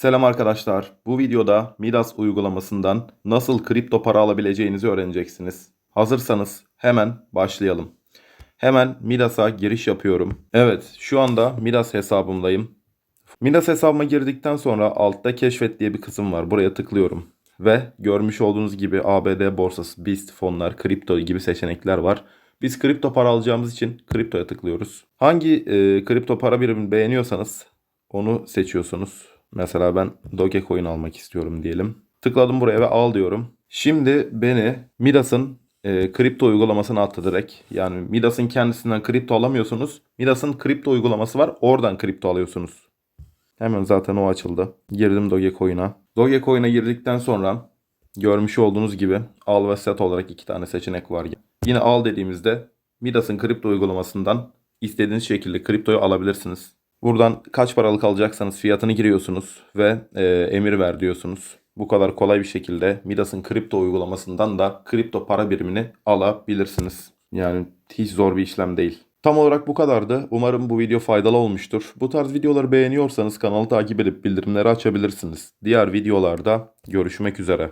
Selam arkadaşlar. Bu videoda Midas uygulamasından nasıl kripto para alabileceğinizi öğreneceksiniz. Hazırsanız hemen başlayalım. Hemen Midas'a giriş yapıyorum. Evet, şu anda Midas hesabımdayım. Midas hesabıma girdikten sonra altta keşfet diye bir kısım var. Buraya tıklıyorum. Ve görmüş olduğunuz gibi ABD borsası, BIST fonlar, kripto gibi seçenekler var. Biz kripto para alacağımız için kriptoya tıklıyoruz. Hangi e, kripto para birimini beğeniyorsanız onu seçiyorsunuz. Mesela ben Dogecoin almak istiyorum diyelim. Tıkladım buraya ve al diyorum. Şimdi beni Midas'ın e, kripto uygulamasına attı direkt. Yani Midas'ın kendisinden kripto alamıyorsunuz. Midas'ın kripto uygulaması var. Oradan kripto alıyorsunuz. Hemen zaten o açıldı. Girdim Dogecoin'a. Dogecoin'a girdikten sonra görmüş olduğunuz gibi al ve set olarak iki tane seçenek var. Yine al dediğimizde Midas'ın kripto uygulamasından istediğiniz şekilde kriptoyu alabilirsiniz. Buradan kaç paralık alacaksanız fiyatını giriyorsunuz ve e, emir ver diyorsunuz. Bu kadar kolay bir şekilde Midas'ın kripto uygulamasından da kripto para birimini alabilirsiniz. Yani hiç zor bir işlem değil. Tam olarak bu kadardı. Umarım bu video faydalı olmuştur. Bu tarz videoları beğeniyorsanız kanalı takip edip bildirimleri açabilirsiniz. Diğer videolarda görüşmek üzere.